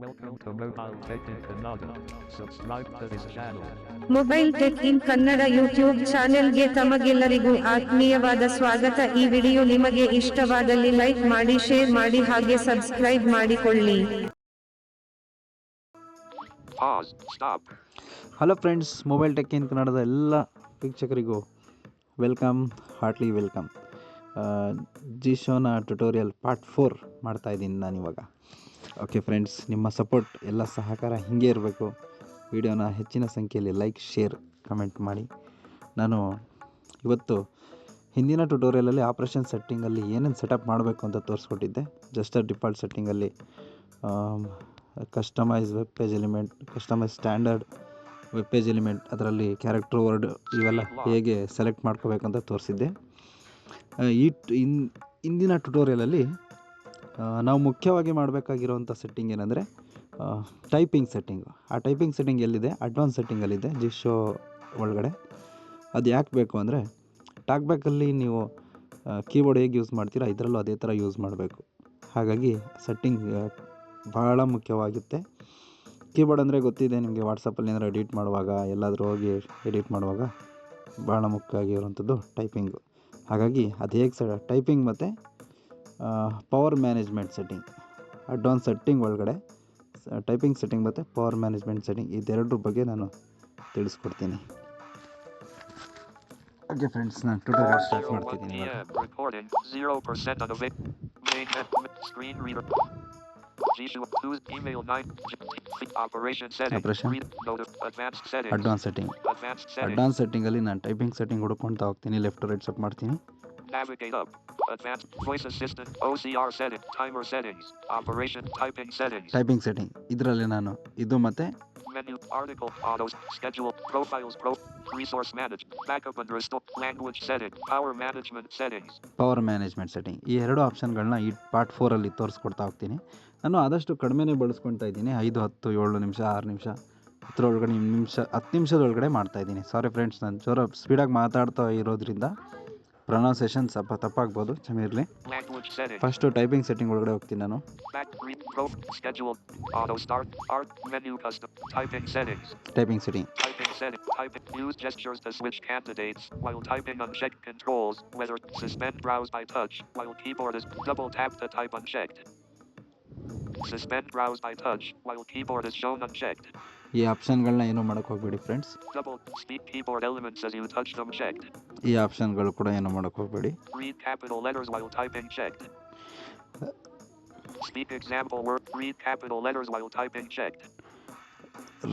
Welcome to Mobile Tech in Kannada. Subscribe to this channel. Mobile tech in Kannada YouTube ಚಾನೆಲ್ಗೆ ತಮಗೆಲ್ಲರಿಗೂ ಆತ್ಮೀಯವಾದ ಸ್ವಾಗತ ಈ ವಿಡಿಯೋ ನಿಮಗೆ ಇಷ್ಟವಾದಲ್ಲಿ ಲೈಕ್ ಮಾಡಿ ಶೇರ್ ಮಾಡಿ ಹಾಗೆ ಸಬ್ಸ್ಕ್ರೈಬ್ ಮಾಡಿಕೊಳ್ಳಿ. Hello friends mobile tech in ಕನ್ನಡದ ಎಲ್ಲ ವೀಕ್ಷಕರಿಗೂ ವೆಲ್ಕಮ್ ಹಾರ್ಟ್ಲಿ ವೆಲ್ಕಮ್ ಜಿ ಶೋನ ಟ್ಯುಟೋರಿಯಲ್ ಪಾರ್ಟ್ ಫೋರ್ ಮಾಡ್ತಾಯಿದ್ದೀನಿ ನಾನಿವಾಗ ಓಕೆ ಫ್ರೆಂಡ್ಸ್ ನಿಮ್ಮ ಸಪೋರ್ಟ್ ಎಲ್ಲ ಸಹಕಾರ ಹೀಗೆ ಇರಬೇಕು. ವಿಡಿಯೋನ ಹೆಚ್ಚಿನ ಸಂಖ್ಯೆಯಲ್ಲಿ ಲೈಕ್ ಶೇರ್ ಕಮೆಂಟ್ ಮಾಡಿ. ನಾನು ಇವತ್ತು ಹಿಂದಿನ ಟ್ಯುಟೋರಿಯಲಲ್ಲಿ ಆಪ್ರೇಷನ್ ಸೆಟ್ಟಿಂಗಲ್ಲಿ ಏನೇನು ಸೆಟಪ್ ಮಾಡಬೇಕು ಅಂತ ತೋರಿಸ್ಕೊಟ್ಟಿದ್ದೆ. Just default ಸೆಟ್ಟಿಂಗಲ್ಲಿ customize web page element customize standard web page element ಅದರಲ್ಲಿ ಕ್ಯಾರೆಕ್ಟರ್ ವರ್ಡ್ ಇವೆಲ್ಲ ಹೇಗೆ ಸೆಲೆಕ್ಟ್ ಮಾಡ್ಕೋಬೇಕಂತ ತೋರಿಸಿದ್ದೆ. ಈ, ಇನ್ ಇಂದಿನ ಟ್ಯುಟೋರಿಯಲಲ್ಲಿ ನಾವು ಮುಖ್ಯವಾಗಿ ಮಾಡಬೇಕಾಗಿರುವಂಥ ಸೆಟ್ಟಿಂಗ್ ಏನಂದರೆ ಟೈಪಿಂಗ್ ಸೆಟ್ಟಿಂಗು ಆ ಟೈಪಿಂಗ್ ಸೆಟ್ಟಿಂಗ್ ಎಲ್ಲಿದೆ? ಅಡ್ವಾನ್ಸ್ ಸೆಟ್ಟಿಂಗಲ್ಲಿದೆ ಜಿ ಶೋ ಒಳಗಡೆ. ಅದು ಯಾಕೆ ಬೇಕು ಅಂದರೆ ಟಾಕ್ಬ್ಯಾಕಲ್ಲಿ ನೀವು ಕೀಬೋರ್ಡ್ ಹೇಗೆ ಯೂಸ್ ಮಾಡ್ತೀರಾ, ಇದರಲ್ಲೂ ಅದೇ ಥರ ಯೂಸ್ ಮಾಡಬೇಕು. ಹಾಗಾಗಿ ಸೆಟ್ಟಿಂಗ್ ಭಾಳ ಮುಖ್ಯವಾಗುತ್ತೆ. ಕೀಬೋರ್ಡ್ ಅಂದರೆ ಗೊತ್ತಿದೆ ನಿಮಗೆ ವಾಟ್ಸಪ್ಪಲ್ಲಿ ಏನಾದ್ರು ಎಡಿಟ್ ಮಾಡುವಾಗ, ಎಲ್ಲಾದರೂ ಹೋಗಿ ಎಡಿಟ್ ಮಾಡುವಾಗ ಭಾಳ ಮುಖ್ಯ ಆಗಿರುವಂಥದ್ದು ಟೈಪಿಂಗು ಹಾಗಾಗಿ ಅದು ಹೇಗೆ ಸ ಟೈಪಿಂಗ್ ಮತ್ತು power management setting advance setting ಒಳಗಡೆ ಟೈಪಿಂಗ್ ಸೆಟ್ಟಿಂಗ್ ಮತ್ತು ಪವರ್ ಮ್ಯಾನೇಜ್ಮೆಂಟ್ ಸೆಟ್ಟಿಂಗ್ ಇದೆರಡರ ಬಗ್ಗೆ ನಾನು ತಿಳಿಸ್ಕೊಡ್ತೀನಿ ಓಕೆ ಫ್ರೆಂಡ್ಸ್ ನಾನು ಟ್ಯೂಟೋರಿಯಲ್ ಸ್ಟಾರ್ಟ್ 4:01 ಮಾಡ್ತಿದ್ದೀನಿ ಇವಾಗ. p.m. Recording 0% of the va- main net screen reader. G2 Tuesday email 9 G- operation setting. Operation. Read note advanced settings. Advance setting advance ಸೆಟ್ಟಿಂಗಲ್ಲಿ ನಾನು typing setting ಹುಡ್ಕೊಳ್ತಾ ಹೋಗ್ತೀನಿ left right ಸಪ್ ಮಾಡ್ತೀನಿ Navigate up. Advanced voice assistant OCR setting. Timer settings. Operation typing settings. Typing setting ಇದರಲ್ಲಿ ನಾನು ಇದು ಮತ್ತೆ Menu article autos schedule profiles pro resource manage backup and restore language setting power management settings. Power management setting ಈ ಎರಡು ಆಪ್ಷನ್ಗಳನ್ನ ಈ part ಫೋರಲ್ಲಿ ತೋರಿಸ್ಕೊಡ್ತಾ ಹೋಗ್ತೀನಿ ನಾನು ಆದಷ್ಟು ಕಡಿಮೆನೇ ಬಳಸ್ಕೊಳ್ತಾ ಇದ್ದೀನಿ ಐದು ಹತ್ತು ಏಳು ನಿಮಿಷ ಆರು ನಿಮಿಷ ಹತ್ತರೊಳಗಡೆ ನಿಮಿಷ ಹತ್ತು ನಿಮಿಷದೊಳಗಡೆ ಮಾಡ್ತಾ ಇದ್ದೀನಿ ಸಾರಿ ಫ್ರೆಂಡ್ಸ್ ನಾನು ಜೋರ ಸ್ಪೀಡಾಗಿ ಮಾತಾಡ್ತಾ ಇರೋದ್ರಿಂದ ಪ್ರೊನೌನ್ಸೇಷನ್ ಸ್ವಲ್ಪ ತಪ್ಪಾಗ್ಬೋದು ಕ್ಷಮೆ ಇರಲಿ Language setting first typing setting ಒಳಗಡೆ ಹೋಗ್ತೀನಿ ನಾನು typing setting Typing setting typing use gestures to switch candidates while typing unchecked controls whether suspend browse by touch while keyboard is double tap to type unchecked. Suspend browse by touch while keyboard is shown unchecked. ಈ option ಗಳನ್ನ ಏನು ಮಾಡಕ್ಕೆ ಹೋಗಬೇಡಿ friends. ಈ ಆಪ್ಷನ್ಗಳು ಕೂಡ ಏನು ಮಾಡಕ್ಕೆ ಹೋಗಬೇಡಿ.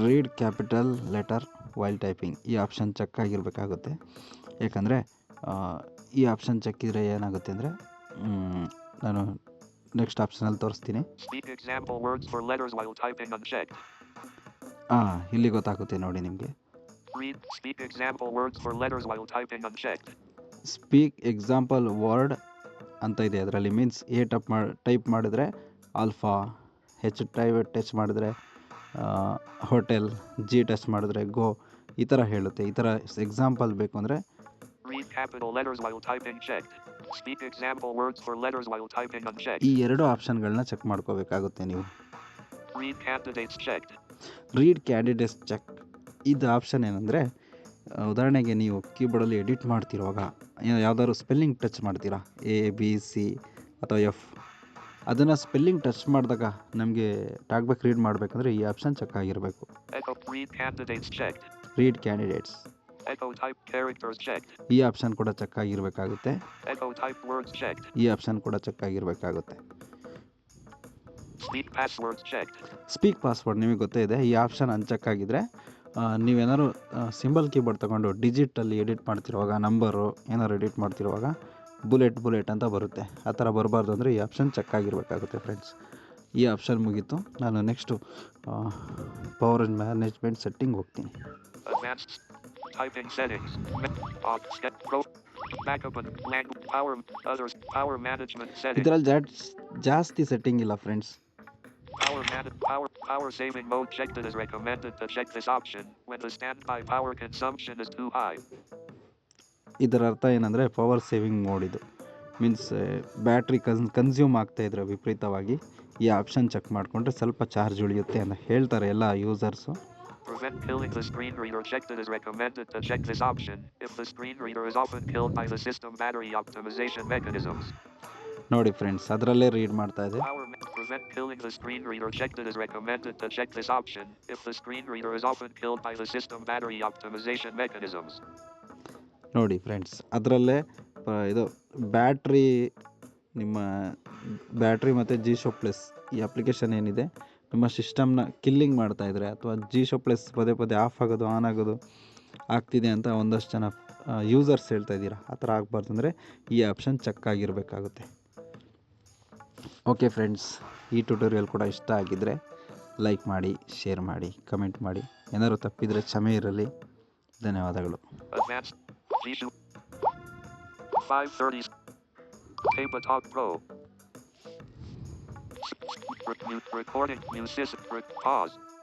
Read capital letter while typing ಈ ಆಪ್ಷನ್ ಚೆಕ್ ಆಗಿರಬೇಕಾಗುತ್ತೆ. ಯಾಕಂದರೆ ಈ ಆಪ್ಷನ್ ಚೆಕ್ ಇದ್ರೆ ಏನಾಗುತ್ತೆ ಅಂದರೆ ನಾನು ನೆಕ್ಸ್ಟ್ ಆಪ್ಷನಲ್ಲಿ ತೋರಿಸ್ತೀನಿ. ಆ ಇಲ್ಲಿ ಗೊತ್ತಾಗುತ್ತೆ ನೋಡಿ ನಿಮಗೆ. ಸ್ಪೀಕ್ ಎಕ್ಸಾಂಪಲ್ ವರ್ಡ್ ಅಂತ ಇದೆ ಅದರಲ್ಲಿ. ಮೀನ್ಸ್ ಎ ಟಪ್ ಮಾ ಟೈಪ್ ಮಾಡಿದರೆ ಆಲ್ಫಾ ಹೆಚ್ ಟೈ ಟಚ್ ಮಾಡಿದ್ರೆ ಹೋಟೆಲ್ ಜಿ ಟಚ್ ಮಾಡಿದ್ರೆ ಗೋ ಈ ಥರ ಹೇಳುತ್ತೆ. ಈ ಥರ ಎಕ್ಸಾಂಪಲ್ ಬೇಕು ಅಂದರೆ ಈ ಎರಡು ಆಪ್ಷನ್ಗಳನ್ನ ಚೆಕ್ ಮಾಡ್ಕೋಬೇಕಾಗುತ್ತೆ ನೀವು. Read candidates checked. Read candidates check ಇದು ಆಪ್ಷನ್ ಏನಂದರೆ ಉದಾಹರಣೆಗೆ ನೀವು ಕೀಬೋರ್ಡಲ್ಲಿ ಎಡಿಟ್ ಮಾಡ್ತಿರುವಾಗ ಯಾವ್ದಾದ್ರು ಸ್ಪೆಲ್ಲಿಂಗ್ ಟಚ್ ಮಾಡ್ತೀರಾ ಎ ಬಿ ಸಿ ಅಥವಾ ಎಫ್ ಅದನ್ನು ಸ್ಪೆಲ್ಲಿಂಗ್ ಟಚ್ ಮಾಡಿದಾಗ ನಮಗೆ ಟಾಕ್ಬೇಕು ರೀಡ್ ಮಾಡಬೇಕಂದ್ರೆ ಈ ಆಪ್ಷನ್ ಚೆಕ್ ಆಗಿರಬೇಕು. Read candidates. ಈ ಆಪ್ಷನ್ ಕೂಡ ಚೆಕ್ ಆಗಿರಬೇಕಾಗುತ್ತೆ. ಈ ಆಪ್ಷನ್ ಕೂಡ ಚೆಕ್ ಆಗಿರಬೇಕಾಗುತ್ತೆ Speak password check speak password ನಿಮಗೆ ಗೊತ್ತೇ ಇದೆ. ಈ ಆಪ್ಷನ್ ಅನ್ಚೆಕ್ ಆಗಿದ್ರೆ ಆ, ನೀವೇನಾದ್ರು ಸಿಂಬಲ್ ಕೀಬೋರ್ಡ್ ತಗೊಂಡು ಡಿಜಿಟಲ್ಲಿ ಎಡಿಟ್ ಮಾಡ್ತಿರುವಾಗ ನಂಬರು ಏನಾದ್ರು ಎಡಿಟ್ ಮಾಡ್ತಿರುವಾಗ ಬುಲೆಟ್ ಬುಲೆಟ್ ಅಂತ ಬರುತ್ತೆ. ಆ ಥರ ಬರಬಾರ್ದು ಅಂದರೆ ಈ ಆಪ್ಷನ್ ಚೆಕ್ ಆಗಿರಬೇಕಾಗುತ್ತೆ ಫ್ರೆಂಡ್ಸ್ ಈ ಆಪ್ಷನ್ ಮುಗೀತು. ನಾನು ನೆಕ್ಸ್ಟು ಪವರ್ ಮ್ಯಾನೇಜ್ಮೆಂಟ್ ಸೆಟ್ಟಿಂಗ್ ಹೋಗ್ತೀನಿ. ಇದರಲ್ಲಿ ಜಾಸ್ತಿ ಸೆಟ್ಟಿಂಗ್ ಇಲ್ಲ friends Power man- power power saving mode checked. It is recommended to check this option when the standby power consumption is too high. ಇದರ ಅರ್ಥ ಏನಂದರೆ ಪವರ್ ಸೇವಿಂಗ್ ಮೋಡ್ ಇದು means battery ಕನ್ consume ಆಗ್ತಾಯಿದ್ರೆ ವಿಪರೀತವಾಗಿ ಈ ಆಪ್ಷನ್ ಚೆಕ್ ಮಾಡಿಕೊಂಡ್ರೆ ಸ್ವಲ್ಪ ಚಾರ್ಜ್ ಉಳಿಯುತ್ತೆ ಅಂತ ಹೇಳ್ತಾರೆ ಎಲ್ಲ users Prevent killing the screen reader. Checked it is recommended to check this option if the screen reader is often killed by the system battery optimization mechanisms. ನೋಡಿ ಫ್ರೆಂಡ್ಸ್ ಅದರಲ್ಲೇ read ಮಾಡ್ತಾ ಇದೆ prevent killing the screen reader. Checked it is recommended to check this option if the screen reader is often killed by the system battery optimization mechanisms. ನೋಡಿ friends ಅದರಲ್ಲೇ ಇದು battery ನಿಮ್ಮ battery ಮತ್ತು G show plus ಈ application ಏನಿದೆ ನಿಮ್ಮ ಸಿಸ್ಟಮ್ನ killing ಮಾಡ್ತಾ ಇದ್ರೆ ಅಥವಾ ಜಿ ಶೋ ಪ್ಲಸ್ ಪದೇ ಪದೇ ಆಫ್ ಆಗೋದು ಆನ್ ಆಗೋದು ಆಗ್ತಿದೆ ಅಂತ ಒಂದಷ್ಟು ಜನ ಯೂಸರ್ಸ್ ಹೇಳ್ತಾ ಇದ್ದೀರಾ ಆ ಥರ ಆಗಬಾರ್ದು ಅಂದರೆ ಈ ಆಪ್ಷನ್ ಚೆಕ್ ಆಗಿರಬೇಕಾಗುತ್ತೆ ಓಕೆ ಫ್ರೆಂಡ್ಸ್ ಈ ಟ್ಯುಟೋರಿಯಲ್ ಕೂಡ ಇಷ್ಟ ಆಗಿದ್ದರೆ ಲೈಕ್ ಮಾಡಿ ಶೇರ್ ಮಾಡಿ ಕಮೆಂಟ್ ಮಾಡಿ. ಏನಾದರೂ ತಪ್ಪಿದರೆ ಕ್ಷಮೆ ಇರಲಿ. ಧನ್ಯವಾದಗಳು. Advanced. G2 530 Tabletop Pro. Re- mute recording pause.